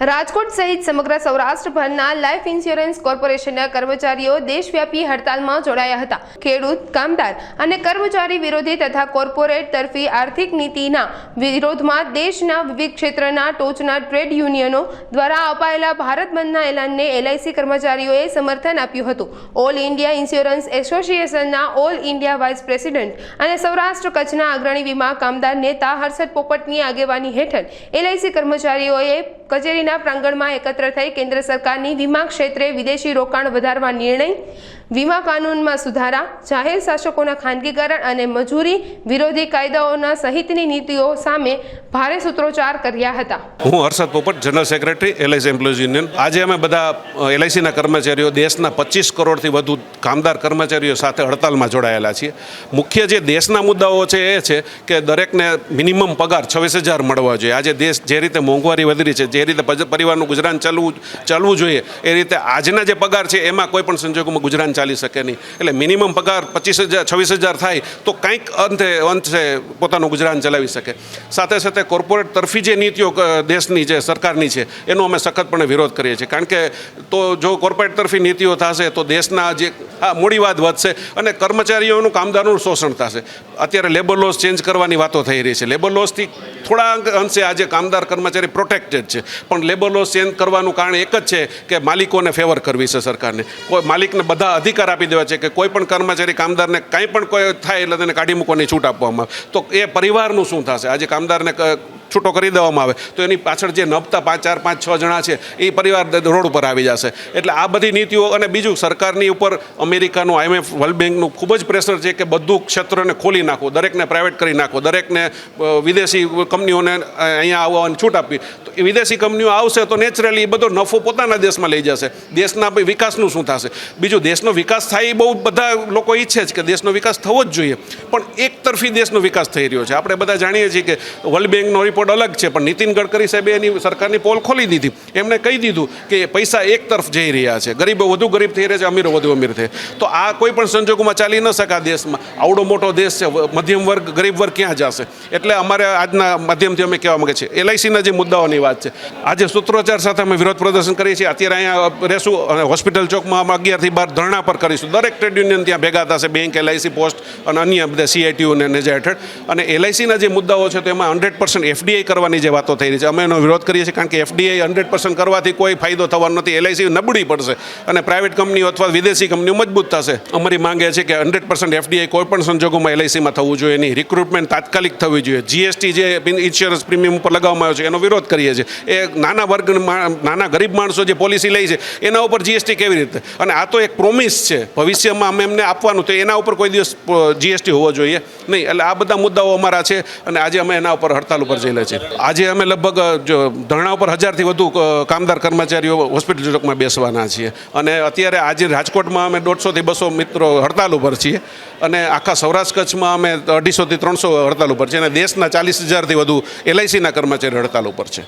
રાજકોટ સહિત સમગ્ર સૌરાષ્ટ્રભરના life insurance કોર્પોરેશનના કર્મચારીઓ દેશવ્યાપી હડતાલમાં જોડાયા હતા. ખેડૂત, કામદાર અને કર્મચારી વિરોધી તથા કોર્પોરેટ તરફી આર્થિક નીતિના વિરોધમાં દેશના વિવિધ ક્ષેત્રના ટોચના ટ્રેડ યુનિયનો દ્વારા અપાયેલા ભારત બંધના એલાનને એલઆઈસી કર્મચારીઓએ સમર્થન આપ્યું હતું. ઓલ ઇન્ડિયા ઇન્સ્યોરન્સ એસોસિએશનના ઓલ ઇન્ડિયા વાઇસ પ્રેસિડેન્ટ અને સૌરાષ્ટ્ર કચ્છના અગ્રણી વીમા કામદાર નેતા હર્ષદ પોપટની આગેવાની હેઠળ એલઆઈસી કર્મચારીઓએ કચેરીના પ્રાંગણમાં એકત્ર થઈ કેન્દ્ર સરકારની વીમા ક્ષેત્રે વિદેશી રોકાણ વધારવા નિર્ણય વીમા કાનૂનમાં સુધારા, જાહેર શાસકોના ખાનગીકરણ અને મજૂરી વિરોધી કાયદાઓના સહિતની નીતિઓ સામે ભારે સૂત્રોચ્ચાર કર્યા હતા. હું Harshad Popat general secretary LIC employees union આજે અમે બધા એલઆઈસીના કર્મચારીઓ દેશના પચીસ કરોડથી વધુ કામદાર કર્મચારીઓ સાથે હડતાલમાં જોડાયેલા છીએ. મુખ્ય જે દેશના મુદ્દાઓ છે એ છે કે દરેકને મિનિમમ પગાર છવ્વીસ હજાર મળવા જોઈએ. આજે દેશ જે રીતે મોંઘવારી વધી છે, જે રીતે પરિવારનું ગુજરાન ચાલવું ચાલવું જોઈએ, એ રીતે આજના જે પગાર છે એમાં કોઈ પણ સંજોગોમાં ગુજરાન ચાલી શકે નહીં. એટલે મિનિમમ પગાર પચીસ હજાર, છવ્વીસ હજાર થાય તો કંઈક અંતે અંશે પોતાનું ગુજરાન ચલાવી શકે. સાથે સાથે કોર્પોરેટ તરફી જે નીતિઓ દેશની જે સરકારની છે, એનો અમે સખતપણે વિરોધ કરીએ છીએ. કારણ કે તો જો કોર્પોરેટ તરફી નીતિઓ થશે તો દેશના જે આ મૂડીવાદ વધશે. અને કર્મચારીઓનું કામદારનું શોષણ થશે. અત્યારે લેબર લોસ ચેન્જ કરવાની વાતો થઈ રહી છે. લેબર લોસથી થોડા અંશે આજે કામદાર, કર્મચારી પ્રોટેક્ટેડ છે. પણ લેબર લોસ ચેન્જ કરવાનું કારણ એક જ છે કે માલિકોને ફેવર કરવી છે સરકારને. કોઈ માલિકને બધા અધિકાર આપી દેવા છે કે કોઈ પણ કર્મચારી કામદારને કાંઈ પણ કોઈ થાય એટલે તેને કાઢી મૂકવાની છૂટ આપવામાં તો એ પરિવારનું શું થશે? આજે કામદારને છૂટો કરી દેવામાં આવે. તો એની પાછળ જે નભતા પાંચ, ચાર, પાંચ, છ જણા છે, એ પરિવાર રોડ ઉપર આવી જશે. એટલે આ બધી નીતિઓ અને બીજું સરકારની ઉપર અમેરિકાનું આઈએમએફ વર્લ્ડ બેંકનું ખૂબ જ પ્રેશર છે કે બધું ક્ષેત્રને ખોલી નાખો, દરેકને પ્રાઇવેટ કરી નાખો, દરેકને વિદેશી કંપનીઓને અહીંયા આવવાની છૂટ આપવી. તો એ વિદેશી કંપનીઓ આવશે તો નેચરલી એ બધો નફો પોતાના દેશમાં લઈ જશે. દેશના વિકાસનું શું થશે? બીજું દેશનો વિકાસ થાય એ બહુ બધા લોકો ઈચ્છે છે કે દેશનો વિકાસ થવો જ જોઈએ. પણ એક તરફી દેશનો વિકાસ થઈ રહ્યો છે. આપણે બધા જાણીએ છીએ કે વર્લ્ડ બેંકનો રિપોર્ટ અલગ છે, પણ નીતિન ગડકરી સાહેબે એની સરકારની પોલ ખોલી દીધી. એમણે કહી દીધું કે પૈસા એક તરફ જઈ રહ્યા છે. ગરીબો વધુ ગરીબ થઈ રહ્યા છે, અમીરો વધુ અમીર થઈ. તો આ કોઈ પણ સંજોગોમાં ચાલી ન શકે દેશમાં. આવડો મોટો દેશ છે, મધ્યમ વર્ગ, ગરીબ વર્ગ ક્યાં જશે? એટલે અમારે આજના માધ્યમથી અમે કહેવા માગે છીએ, એલઆઈસીના જે મુદ્દાઓની વાત છે. આજે સૂત્રોચ્ચાર સાથે અમે વિરોધ પ્રદર્શન કરીએ છીએ. અત્યારે અહીંયા રહેશું અને હોસ્પિટલ ચોકમાં અમે અગિયારથી બાર ધરણા પર કરીશું. દરેક ટ્રેડ યુનિયન ત્યાં ભેગા થશે, બેંક, એલઆઈસી, પોસ્ટ અને અન્ય બધા સીઆઈટીયુ અને નેજા હેઠળ. અને એલઆઈસીના જે મુદ્દાઓ છે તેમાં હંડ્રેડ પર્સન્ટ એફડીઆઈ કરવાની જે વાતો થઈ રહી છે. અમે એનો વિરોધ કરીએ છીએ કારણ કે એફડીઆઈ હંડ્રેડ પર્સન્ટ કરવાથી કોઈ ફાયદો થવાનો નથી. એલઆઈસી નબળી પડશે. અને પ્રાઇવેટ કંપનીઓ અથવા વિદેશી કંપનીઓ મજબૂત થશે. અમારી માંગ એ છે કે હંડ્રેડ પર્સન્ટ એફડીઆઈ કોઈ પણ સંજોગોમાં એલઆઈસીમાં થવું જોઈએ. નહીં રિક્રુટમેન્ટ તાત્કાલિક થવી જોઈએ. જીએસટી જે ઇન્સ્યોરન્સ પ્રીમિયમ ઉપર લગાવવામાં આવ્યો છે, એનો વિરોધ કરીએ છીએ. એ નાના વર્ગ નાના ગરીબ માણસો જે પોલિસી લે છે, એના ઉપર જીએસટી કેવી રીતે? અને આ તો એક પ્રોમિસ છે. ભવિષ્યમાં અમે એમને આપવાનું તો એના ઉપર કોઈ દિવસ જીએસટી હોવો જોઈએ નહીં. એટલે આ બધા મુદ્દાઓ અમારા છે અને આજે અમે એના ઉપર હડતાલ ઉપર છીએ આજે અમે લગભગ જો ધરણા ઉપર હજારથી વધુ કામદાર કર્મચારીઓ હોસ્પિટલ ચોકમાં બેસવાના છીએ. અને અત્યારે આજે રાજકોટમાં અમે દોઢસોથી બસો મિત્રો હડતાલ ઉપર છીએ. અને આખા સૌરાષ્ટ્ર કચ્છમાં અમે અઢીસોથી ત્રણસો હડતાલ ઉપર છીએ. અને દેશના ચાલીસ હજારથી વધુ એલઆઈસીના કર્મચારી હડતાલ ઉપર છે.